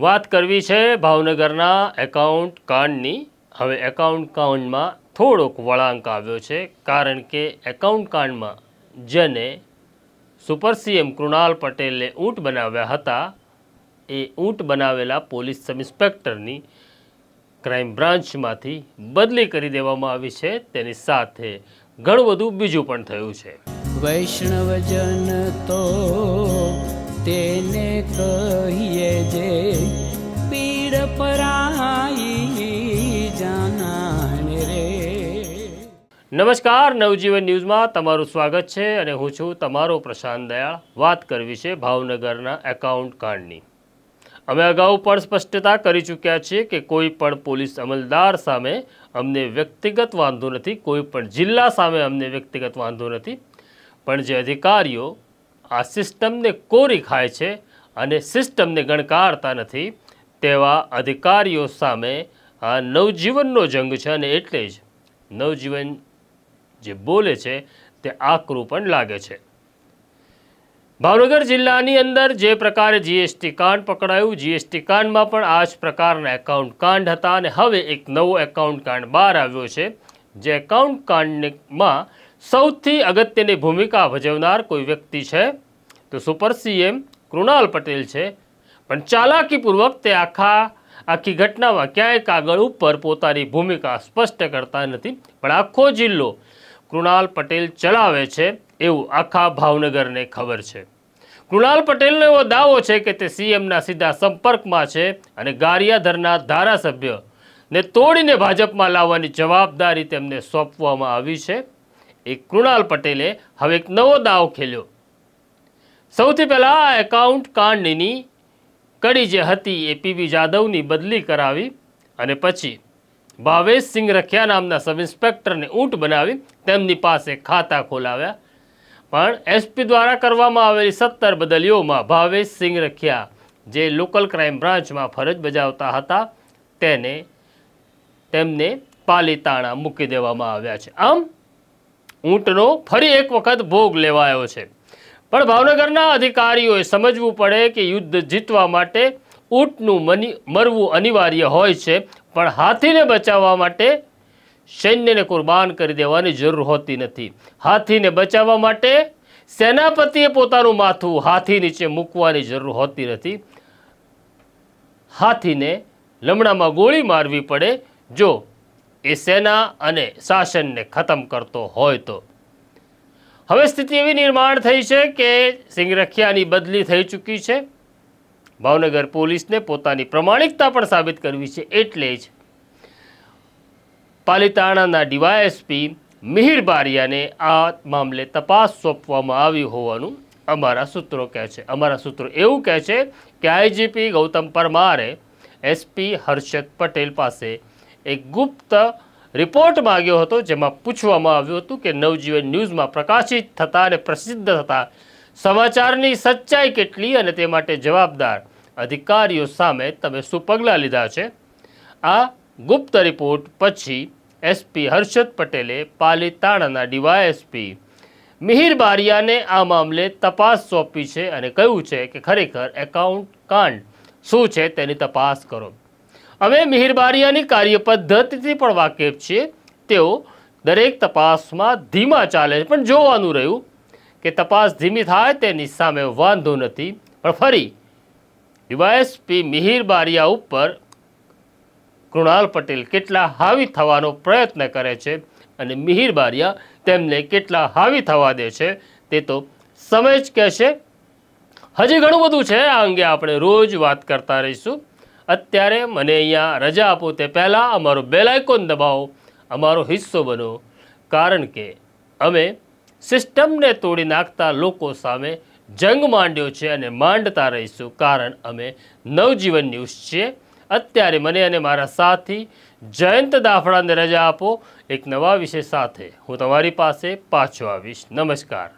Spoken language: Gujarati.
વાત કરવી છે ભાવનગરના એકાઉન્ટ કાંડની. હવે એકાઉન્ટ કાંડમાં થોડોક વળાંક આવ્યો છે, કારણ કે એકાઉન્ટ કાંડમાં જેને સુપર સીએમ કૃણાલ પટેલે ઊંટ બનાવ્યા હતા, એ ઊંટ બનાવેલા પોલીસ સબ ઇન્સ્પેક્ટરની ક્રાઇમ બ્રાન્ચમાંથી બદલી કરી દેવામાં આવી છે. તેની સાથે ઘણું બધું બીજું પણ થયું છે. વૈષ્ણવજન તો તેને નમસ્કાર, નવજીવન ન્યૂઝમાં તમારું સ્વાગત છે અને હું છું તમારો પ્રશાંત દયાળ. વાત કરવી છે ભાવનગરના એકાઉન્ટ કાંડની અમે અગાઉ પણ સ્પષ્ટતા કરી ચૂક્યા છીએ કે કોઈ પણ પોલીસ અમલદાર સામે અમને વ્યક્તિગત વાંધો નથી, કોઈ પણ જિલ્લા સામે અમને વ્યક્તિગત વાંધો નથી. પણ જે અધિકારીઓ આ સિસ્ટમને કોરી ખાય છે અને સિસ્ટમને ગણકારતા નથી, તેવા અધિકારીઓ સામે આ નવજીવનનો જંગ છે અને એટલે જ નવજીવન જે બોલે છે તે આકરું પણ લાગે છે. ભાવનગર જિલ્લાની અંદર જે પ્રકારે જીએસટી કાંડ પકડાયું જીએસટી કાંડમાં પણ આ જ પ્રકારના એકાઉન્ટ કાંડ હતા અને હવે એક નવો એકાઉન્ટ કાંડ બહાર આવ્યો છે. જે એકાઉન્ટ કાંડમાં સૌથી અગત્યની ભૂમિકા ભજવનાર કોઈ વ્યક્તિ છે તો સુપર સીએમ કૃણાલ પટેલ છે. પણ ચાલાકીપૂર્વક તે આખા, આખી ઘટનામાં ક્યાંય કાગળ ઉપર પોતાની ભૂમિકા સ્પષ્ટ કરતા નથી. પણ આખો જિલ્લો કૃણાલ પટેલ ચલાવે છે એવું આખા ભાવનગરને ખબર છે. કૃણાલ પટેલનો એવો દાવો છે કે તે સીએમના સીધા સંપર્કમાં છે અને ગારિયાધરના ધારાસભ્ય ને તોડીને ભાજપમાં લાવવાની જવાબદારી તેમને સોંપવામાં આવી છે. એ કૃણાલ પટેલે હવે એક નવો દાવ ખેલ્યો. સૌથી પહેલાં આ એકાઉન્ટ કાંડની કડી જે હતી એ પીવી જાદવની બદલી કરાવી અને પછી ભાવેશ સિંહ રખિયા નામના સબ ઇન્સ્પેક્ટરને ઊંટ બનાવી તેમની પાસે ખાતા ખોલાવ્યા. પણ એસપી દ્વારા કરવામાં આવેલી સત્તર બદલીઓમાં ભાવેશ સિંહ રખિયા જે લોકલ ક્રાઇમ બ્રાન્ચમાં ફરજ બજાવતા હતા તેને તેમને પાલીતાણા મૂકી દેવામાં આવ્યા છે. આમ ઊંટનો ફરી એક વખત ભોગ લેવાયો છે. પણ ભાવનગરના અધિકારીઓએ સમજવું પડે કે યુદ્ધ જીતવા માટે ઊંટનું મની, મરવું અનિવાર્ય હોય છે. પણ હાથીને બચાવવા માટે સૈન્યને કુરબાન કરી દેવાની જરૂર હોતી નથી. હાથીને બચાવવા માટે સેનાપતિએ પોતાનું માથું હાથી નીચે મૂકવાની જરૂર હોતી નથી. હાથીને લમણામાં ગોળી મારવી પડે. જો એ સેના અને શાસનને ખતમ કરતો હોય તો. હવે સ્થિતિ એવી નિર્માણ થઈ છે કે સિંગરખિયાની બદલી થઈ ચૂકી છે. ભાવનગર પોલીસને પોતાની પ્રમાણિકતા પણ સાબિત કરવી છે એટલે જ પાલિતાણાના ડીવાયએસપી મિહિર બારિયાને આ મામલે તપાસ સોંપવામાં આવી હોવાનું અમારા સૂત્રો કહે છે. અમારા સૂત્રો એવું કહે છે કે આઈજીપી ગૌતમ પરમારે એસપી હર્ષદ પટેલ પાસે એક ગુપ્ત રિપોર્ટ માંગ્યો હતો જેમાં પૂછવામાં આવ્યું હતું કે નવજીવન ન્યૂઝમાં પ્રકાશિત થતા અને પ્રસિદ્ધ થતા સમાચારની સચ્ચાઈ કેટલી અને તે માટે જવાબદાર અધિકારીઓ સામે તમે શું પગલાં લીધા છે? આ ગુપ્ત રિપોર્ટ પછી એસપી હર્ષદ પટેલે પાલીતાણાના ડીવાયએસપી મિહિર બારિયાને આ મામલે તપાસ સોંપી છે અને કહ્યું છે કે ખરેખર એકાઉન્ટ કાંડ શું છે તેની તપાસ કરો. અમે મિહિર બારિયાની કાર્ય પદ્ધતિથી પણ વાકેફ છીએ. તેઓ દરેક તપાસમાં ધીમા ચાલે છે, પણ જોવાનું રહ્યું કે તપાસ ધીમી થાય તેની સામે વાંધો નથી. પણ ફરી ડીવાયએસપી મિહિર બારિયા ઉપર કૃણાલ પટેલ કેટલા હાવી થવાનો પ્રયત્ન કરે છે અને મિહિર બારિયા તેમને કેટલા હાવી થવા દે છે તે તો સમય જ કહેશે હજી ઘણું બધું છે આ અંગે આપણે રોજ વાત કરતા રહીશું. અત્યારે મને અહીંયા રજા આપો તે પહેલાં અમારો બેલ આઇકોન દબાવો, અમારો હિસ્સો બનો. કારણ કે અમે સિસ્ટમને તોડી નાખતા લોકો સામે જંગ માંડ્યો છે અને માંડતા રહીશું. કારણ અમે નવજીવન ન્યૂઝ છીએ. અત્યારે મને અને મારા સાથી જયંત દાફડાને રજા આપો. એક નવા વિષય સાથે હું તમારી પાસે પાછો આવીશ. નમસ્કાર.